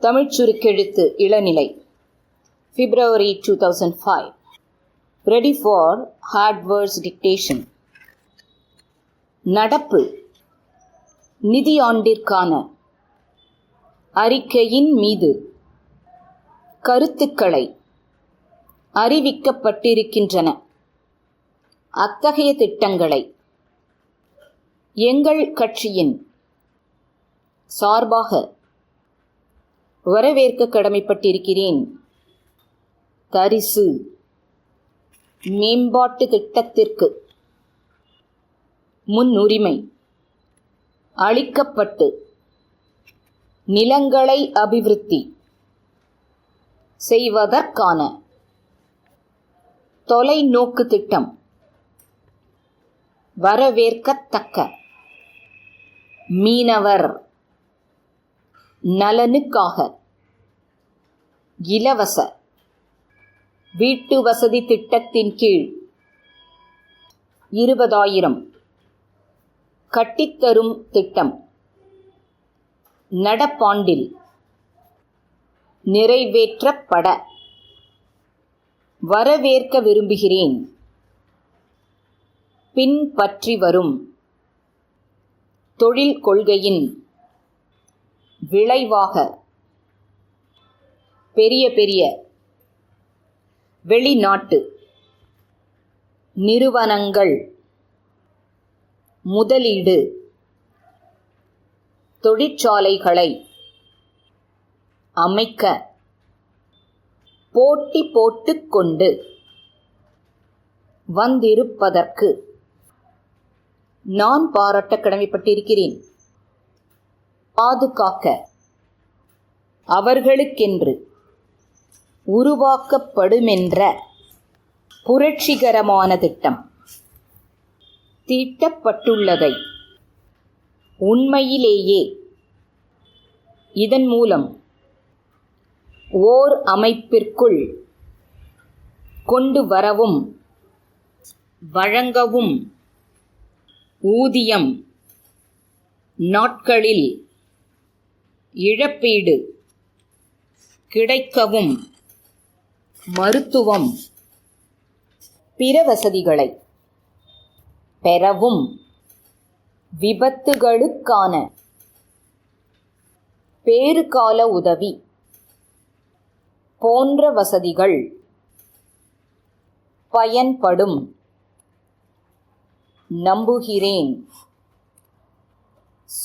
தமிழ்ச் சுருக்கெழுத்து இளநிலை. February two thousand five ready for hardwares dictation நடப்பு. நிதியாண்டிற்கான. அறிக்கையின் மீது. கருத்துக்களை. அறிவிக்கப்பட்டிருக்கின்றன. அத்தகைய திட்டங்களை. எங்கள் கட்சியின் சார்பாக வரவேற்க கடமைப்பட்டிருக்கிறேன். தரிசு மேம்பாட்டு திட்டத்திற்கு முன்னுரிமை அளிக்கப்பட்டு நிலங்களை அபிவிருத்தி செய்வதற்கான தொலைநோக்கு திட்டம் வரவேற்கத்தக்க மீனவர். நலனுக்காக. இலவச. வீட்டு வசதி திட்டத்தின் கீழ். இருபதாயிரம். கட்டித்தரும் திட்டம். நடப்பாண்டில். நிறைவேற்றப்பட. வரவேற்க விரும்புகிறேன். பின்பற்றி வரும். தொழில் கொள்கையின் விளைவாக. பெரிய பெரிய. வெளிநாட்டு. நிறுவனங்கள். முதலீடு. தொழிற்சாலைகளை அமைக்க. போட்டி போட்டுக்கொண்டு வந்திருப்பதற்கு நான் பாராட்ட கடமைப்பட்டிருக்கிறேன். பாதுகாக்க. அவர்களுக்கென்று உருவாக்கப்படுமென்ற புரட்சிகரமான திட்டம் தீட்டப்பட்டுள்ளதை உண்மையிலேயே இதன் மூலம் ஓர் அமைப்பிற்குள் கொண்டு வரவும் வழங்கவும் ஊதியம் நாட்களில் இழப்பீடு கிடைக்கவும் மருத்துவம் பிற வசதிகளை பெறவும் விபத்துகளுக்கான பேறுகால உதவி போன்ற வசதிகள் பயன்படும். நம்புகிறேன்.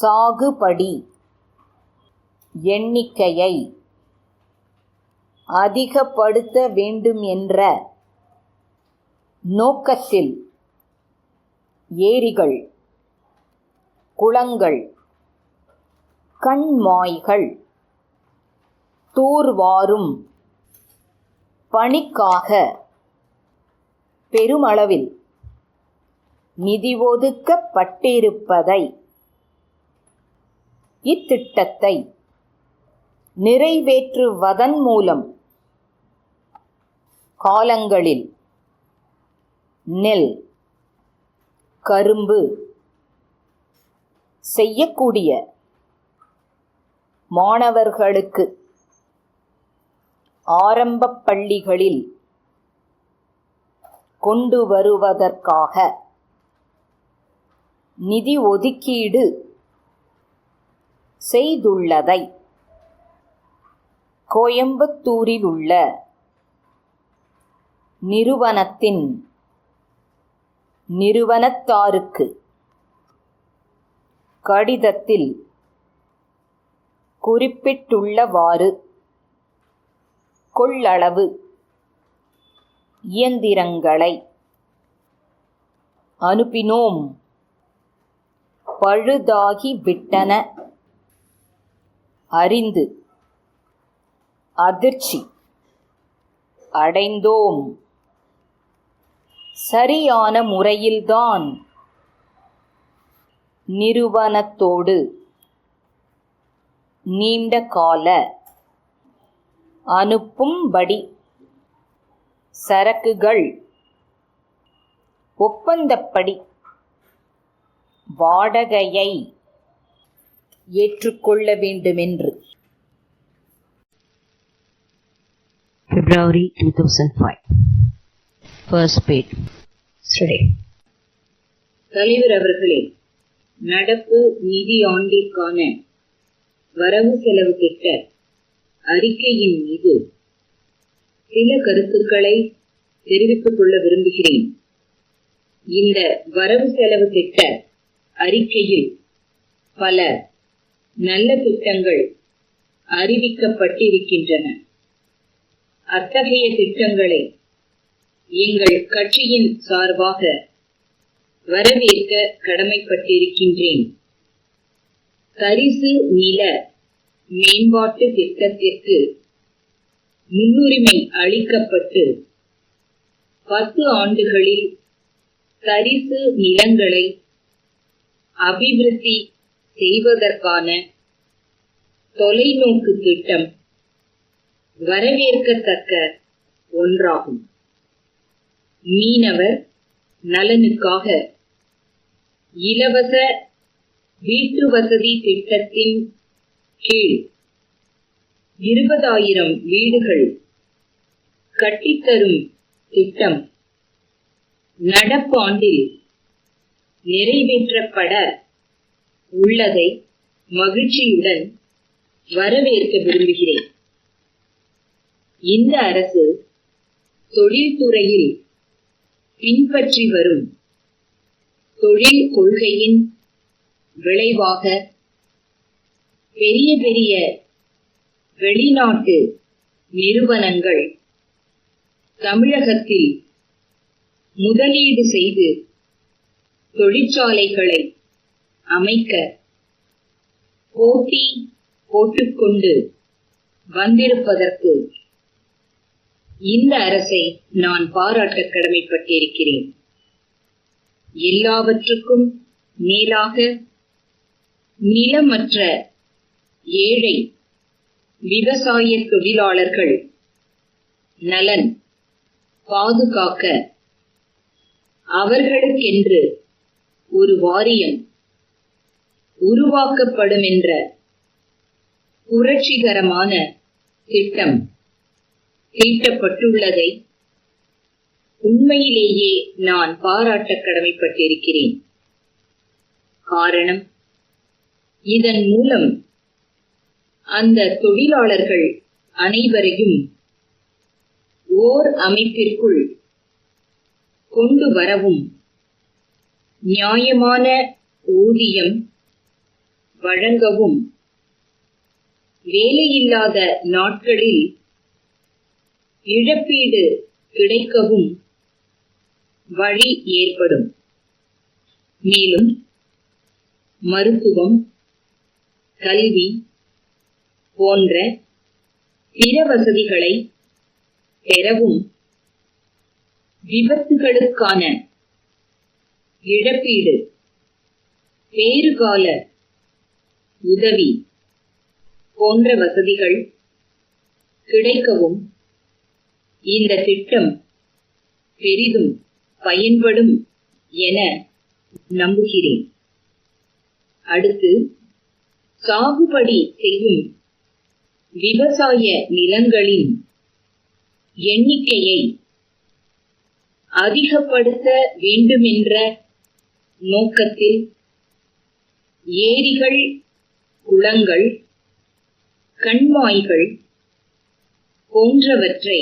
சாகுபடி எண்ணிக்கையை அதிகப்படுத்த வேண்டும் என்ற நோக்கத்தில் ஏரிகள் குளங்கள் கண்மாய்கள் தூர்வாரும் பணிக்காக பெருமளவில் நிதி ஒதுக்கப்பட்டிருப்பதை இத்திட்டத்தை நிறைவேற்றுவதன் மூலம். காலங்களில் நெல் கரும்பு செய்யக்கூடிய மாணவர்களுக்கு ஆரம்பப் பள்ளிகளில் கொண்டு வருவதற்காக நிதி ஒதுக்கீடு செய்துள்ளதை கோயம்புத்தூரில் உள்ள நிறுவனத்தின் நிறுவனத்தாருக்கு கடிதத்தில் குறிப்பிட்டுள்ளவாறு கொள்ளளவு இயந்திரங்களை அனுப்பினோம். பழுதாகிவிட்டன. அறிந்து அதிர்ச்சி. அடைந்தோம். சரியான முறையில்தான். நிறுவனத்தோடு நீண்ட கால அனுப்பும்படி சரக்குகள் ஒப்பந்தப்படி வாடகையை ஏற்றுக்கொள்ள வேண்டுமென்று. February 2005. First paid. Study. தலைவர் அவர்களே நடப்பு நிதியாண்டிற்கான வரவு செலவு திட்ட அறிக்கையின் மீது சில கருத்துக்களை தெரிவித்துக் கொள்ள விரும்புகிறேன் இந்த வரவு செலவு திட்ட அறிக்கையில் பல நல்ல திட்டங்கள் அறிவிக்கப்பட்டிருக்கின்றன அத்தகைய திட்டங்களை எங்கள் கட்சியின் சார்பாக வரவேற்க கடமைப்பட்டிருக்கின்றேன். தரிசு நில மேம்பாட்டு திட்டத்திற்கு முன்னுரிமை அளிக்கப்பட்டு பத்து ஆண்டுகளில் தரிசு நிலங்களை அபிவிருத்தி செய்வதற்கான தொலைநோக்கு திட்டம் வரவேற்கத்தக்க ஒன்றாகும். மீனவர் நலனுக்காக இலவச வீட்டு வசதி திட்டத்தின் கீழ் இருபதாயிரம் வீடுகள் கட்டித்தரும் திட்டம் நடப்பாண்டில் நிறைவேற்றப்பட உள்ளதை மகிழ்ச்சியுடன் வரவேற்க விரும்புகிறேன். இந்த அரசு தொழில்துறையில் பின்பற்றி வரும் தொழில் கொள்கையின் விளைவாக பெரிய பெரிய வெளிநாட்டு நிறுவனங்கள் தமிழகத்தில் முதலீடு செய்து தொழிற்சாலைகளை அமைக்க போட்டி போட்டுக்கொண்டு வந்திருப்பதற்கு இந்த அரசை நான் பாராட்ட கடமைப்பட்டிருக்கிறேன். எல்லாவற்றுக்கும் மேலாக நிலமற்ற ஏழை விவசாய தொழிலாளர்கள் நலன் பாதுகாக்க அவர்களுக்கென்று ஒரு வாரியம் உருவாக்கப்படும் என்ற புரட்சிகரமான திட்டம். தீட்டப்பட்டுள்ளதை உண்மையிலேயே நான் பாராட்ட கடமைப்பட்டிருக்கிறேன். காரணம் இதன் மூலம் அந்த தொழிலாளர்கள் அனைவரையும் ஓர் அமைப்பிற்குள் கொண்டு வரவும் நியாயமான ஊதியம் வழங்கவும் வேலையில்லாத நாட்களில் இழப்பீடு கிடைக்கவும் வழி ஏற்படும். மேலும் மருத்துவம் கல்வி போன்ற பிற வசதிகளை பெறவும் விபத்துகளுக்கான இழப்பீடு பேறுகால உதவி போன்ற வசதிகள் கிடைக்கவும் இந்த திட்டம் பெரிதும் பயன்படும் என நம்புகிறேன். அடுத்து சாகுபடி செய்யும் விவசாய நிலங்களின் எண்ணிக்கையை அதிகப்படுத்த வேண்டுமென்ற நோக்கத்தில் ஏரிகள் குளங்கள் கண்மாய்கள் போன்றவற்றை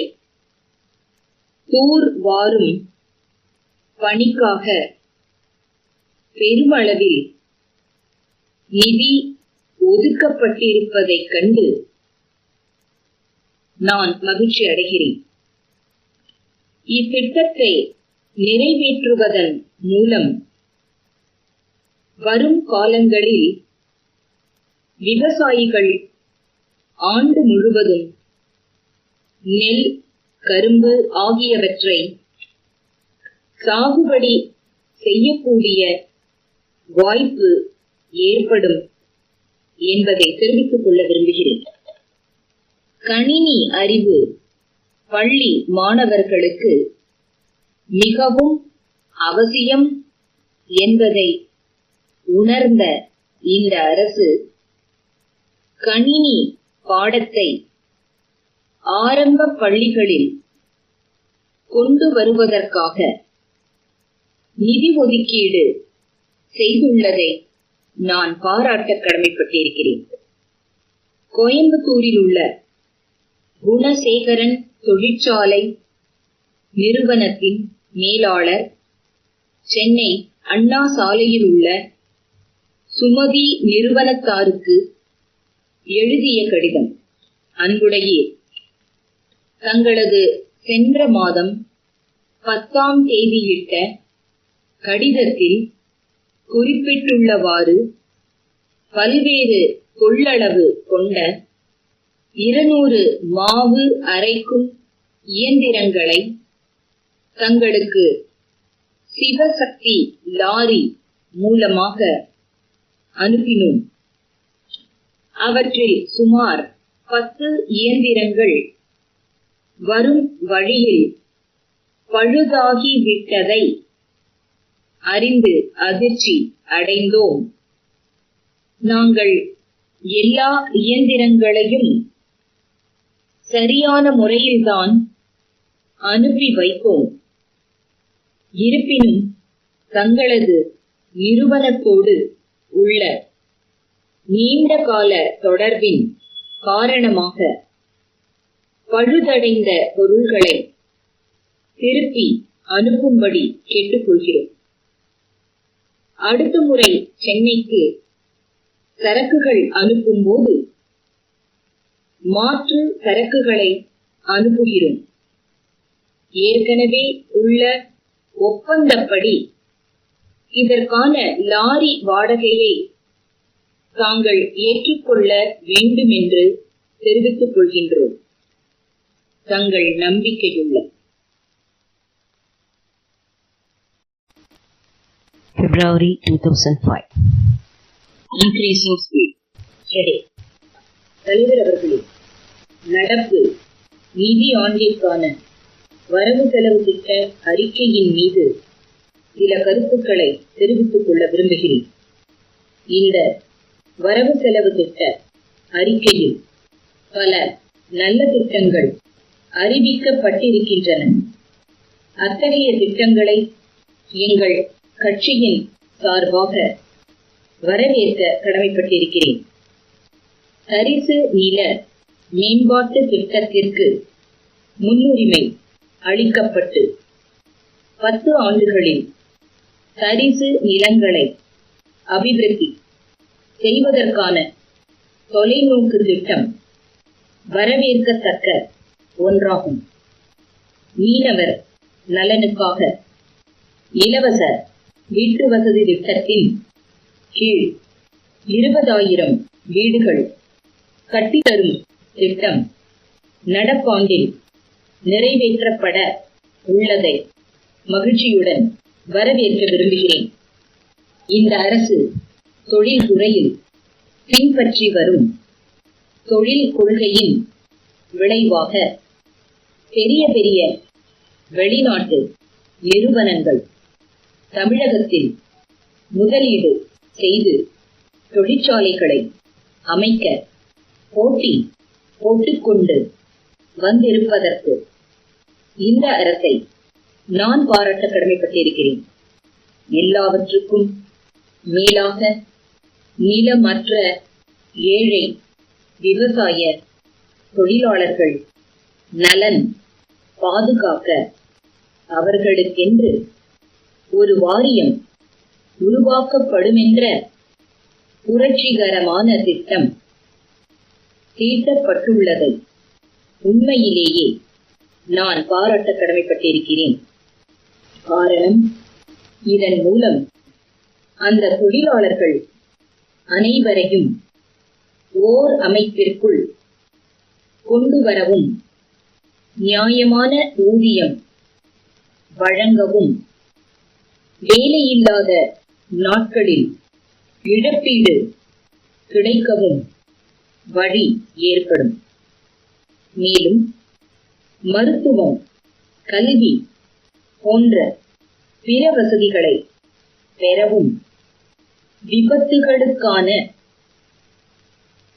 தூர் வாரும் பணிக்காக பெருமளவில் நிதி ஒதுக்கப்பட்டிருப்பதைக் கண்டு நான் மகிழ்ச்சி அடைகிறேன். இத்திட்டத்தை நிறைவேற்றுவதன் மூலம் வரும் காலங்களில் விவசாயிகள் ஆண்டு முழுவதும் நெல் கரும்பு ஆகியவற்றை சாகுபடி செய்யக்கூடிய வாய்ப்பு ஏற்படும் என்பதை தெரிவித்துக் கொள்ள விரும்புகிறேன். கணினி அறிவு பள்ளி மாணவர்களுக்கு மிகவும் அவசியம் என்பதை உணர்ந்த இந்த அரசு கணினி பாடத்தை ஆரம்ப பள்ளிகளில் கொண்டு வருவதற்காக நிதி ஒதுக்கீடு செய்துள்ளதை நான் பாராட்ட கடமைப்பட்டிருக்கிறேன். கோயம்புத்தூரில் உள்ள குணசேகரன் தொழிற்சாலை நிறுவனத்தின் மேலாளர் சென்னை அண்ணா சாலையில் உள்ள சுமதி நிறுவனத்தாருக்கு எழுதிய கடிதம். அன்புடையீர் தங்களது சென்ற மாதம் பத்தாம் தேதியிட்ட கடிதத்தில் குறிப்பிட்டுள்ளவாறு பல்வேறு கொள்ளளவு கொண்ட இருநூறு மாவு அரைக்கும் இயந்திரங்களை தங்களுக்கு சிவசக்தி லாரி மூலமாக அனுப்பினோம். அவற்றில் சுமார் பத்து இயந்திரங்கள் வரும் வழியில் பழுதாகிவிட்டதை அறிந்து அதிர்ச்சி அடைந்தோம். நாங்கள் எல்லா இயந்திரங்களையும் சரியான முறையில்தான் அனுப்பி வைப்போம். இருப்பினும் தங்களது நிறுவனத்தோடு உள்ள நீண்ட கால தொடர்பின் காரணமாக பழுதடைந்த பொருள்களை திருப்பி அனுப்பும்படி கேட்டுக்கொள்கிறோம். அடுத்த முறை சென்னைக்கு சரக்குகள் அனுப்பும்போது மாற்று சரக்குகளை அனுப்புகிறோம். ஏற்கனவே உள்ள ஒப்பந்தப்படி இதற்கான லாரி வாடகையை தாங்கள் ஏற்றுக்கொள்ள வேண்டும் என்று தெரிவித்துக் கொள்கின்றோம். தங்கள் நம்பிக்கையுள்ள February 2005. increasing speed. சரி தலைவர் அவர்களே நடப்பு நிதி ஆண்டிற்கான வரவு செலவு திட்ட அறிக்கையின் மீது சில கருத்துக்களை தெரிவித்துக் கொள்ள விரும்புகிறேன் இந்த வரவு செலவு திட்ட அறிக்கையில் பல நல்ல திட்டங்கள் அறிவிக்கப்பட்டிருக்கின்றன. அத்தகைய திட்டங்களை எங்கள் கட்சியின் சார்பாக வரவேற்க கடமைப்பட்டிருக்கிறேன். தரிசு நில மேம்பாட்டு திட்டத்திற்கு முன்னுரிமை அளிக்கப்பட்டு பத்து ஆண்டுகளில் தரிசு நிலங்களை அபிவிருத்தி செய்வதற்கான தொலைநோக்கு திட்டம் வரவேற்கத்தக்க ஒன்றாகும். மீனவர் நலனுக்காக இலவச வீட்டு வசதி திட்டத்தின் கீழ் இருபதாயிரம் வீடுகள் கட்டித்தரும் திட்டம் நடப்பாண்டில் நிறைவேற்றப்பட உள்ளதை மகிழ்ச்சியுடன் வரவேற்க விரும்புகிறேன். இந்த அரசு தொழில் துறையில் பின்பற்றி வரும் தொழில் கொள்கையின் விளைவாக பெரிய பெரிய வெளிநாட்டு நிறுவனங்கள் தமிழகத்தில் முதலீடு செய்து தொழிற்சாலைகளை அமைக்க போட்டி போட்டுக்கொண்டு வந்திருப்பதற்கு இந்த அரசை நான் பாராட்ட கடமைப்பட்டிருக்கிறேன். எல்லாவற்றுக்கும் மேலாக நிலமற்ற ஏழை விவசாய தொழிலாளர்கள் நலன் பாதுகாக்க அவர்களுக்கென்று ஒரு வாரியம் உருவாக்கப்படுமென்ற புரட்சிகரமான திட்டம் தீட்டப்பட்டுள்ளதை. உண்மையிலேயே நான் பாராட்ட கடமைப்பட்டிருக்கிறேன். காரணம் இதன் மூலம் அந்த தொழிலாளர்கள் அனைவரையும் ஓர் அமைப்பிற்குள் கொண்டு வரவும் நியாயமான ஊதியம் வழங்கவும். வேலையில்லாத நாட்களில் இழப்பீடு கிடைக்கவும் வழி ஏற்படும். மேலும் மருத்துவம் கல்வி போன்ற பிற வசதிகளை பெறவும் விபத்துகளுக்கான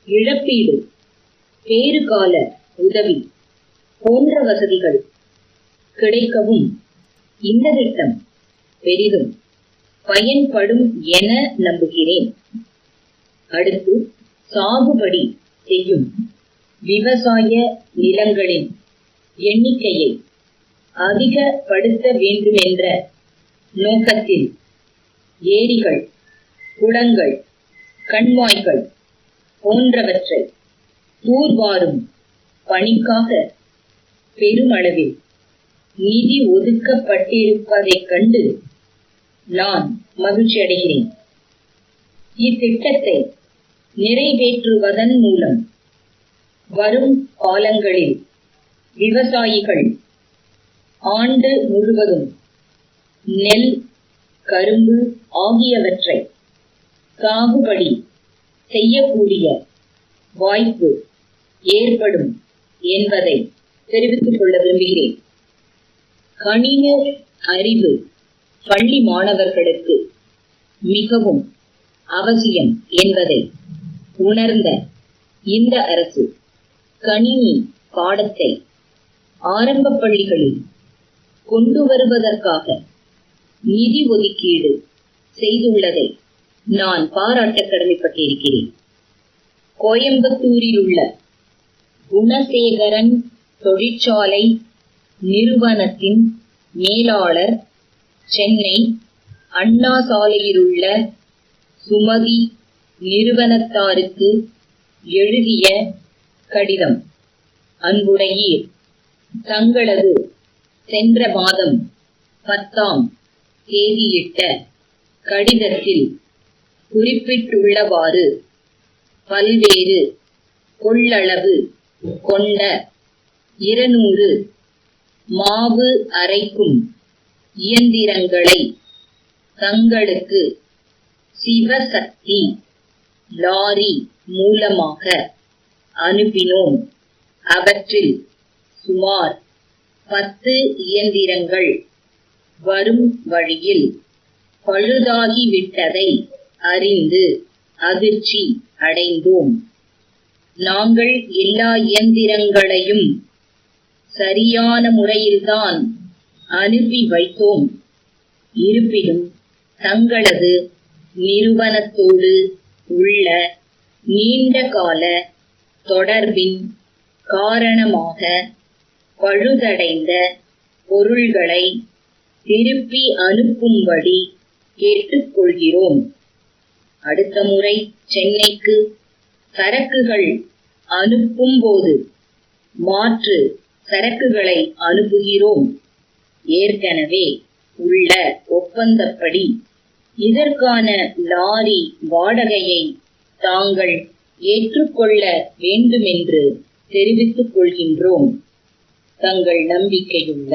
இழப்பீடு பேறுகால உதவி போன்ற வசதிகள் கிடைக்கவும் இந்த திட்டம் பெரிதும் பயன்படும் என நம்புகிறேன். அடுத்து சாகுபடி செய்யும் விவசாய நிலங்களின் எண்ணிக்கையை அதிகப்படுத்த வேண்டுமென்ற நோக்கத்தில் ஏரிகள் குளங்கள் கண்மாய்கள் போன்றவற்றை தூர்வாரும் பணிக்காக பெருமளவில் நிதி ஒதுக்கப்பட்டிருப்பதைக் கண்டு நான் மகிழ்ச்சி அடைகிறேன். இத்திட்டத்தை நிறைவேற்றுவதன் மூலம் வரும் காலங்களில் விவசாயிகள் ஆண்டு முழுவதும் நெல் கரும்பு ஆகியவற்றை சாகுபடி செய்யக்கூடிய வாய்ப்பு ஏற்படும் என்பதை தெரிவித்துக் கொள்ள விரும்புகிறேன். கணித அறிவு பள்ளி மாணவர்களுக்கு மிகவும் அவசியம் என்பதை உணர்ந்த இந்த அரசு கணினி பாடத்தை ஆரம்ப பள்ளிகளில் கொண்டு வருவதற்காக நிதி ஒதுக்கீடு செய்துள்ளதை நான் பாராட்ட கடமைப்பட்டிருக்கிறேன். கோயம்புத்தூரில் உள்ள குணசேகரன் தொழிற்சாலை நிறுவனத்தின் மேலாளர் சென்னை அண்ணா சாலையிலுள்ள சுமதி நிறுவனத்தாருக்கு எழுதிய கடிதம். அன்புடையீர் தங்களது சென்ற மாதம் பத்தாம் தேதியிட்ட கடிதத்தில் குறிப்பிட்டுள்ளவாறு பல்வேறு கொள்ளளவு கொண்ட இருநூறு. மாவு அரைக்கும் இயந்திரங்களை தங்களுக்கு சிவசக்தி லாரி மூலமாக அனுப்பினோம். அவற்றில் சுமார் பத்து இயந்திரங்கள் வரும் வழியில் பழுதாகிவிட்டதை அறிந்து அதிர்ச்சி அடைந்தோம். நாங்கள் எல்லா இயந்திரங்களையும் சரியான முறையில்தான் அனுப்பி வைத்தோம். இருப்பினும் தங்களது நிறுவனத்தோடு உள்ள நீண்ட கால தொடர்பின் காரணமாக பழுதடைந்த பொருள்களை திருப்பி அனுப்பும்படி கேட்டுக்கொள்கிறோம். அடுத்த முறை சென்னைக்கு சரக்குகள் அனுப்பும்போது மாற்று சரக்குகளை அனுப்புகிறோம் ஏற்கனவே உள்ள ஒப்பந்தப்படி இதற்கான லாரி வாடகையை தாங்கள் ஏற்றுக்கொள்ள வேண்டுமென்று தெரிவித்துக் கொள்கின்றோம். தங்கள் நம்பிக்கையுள்ள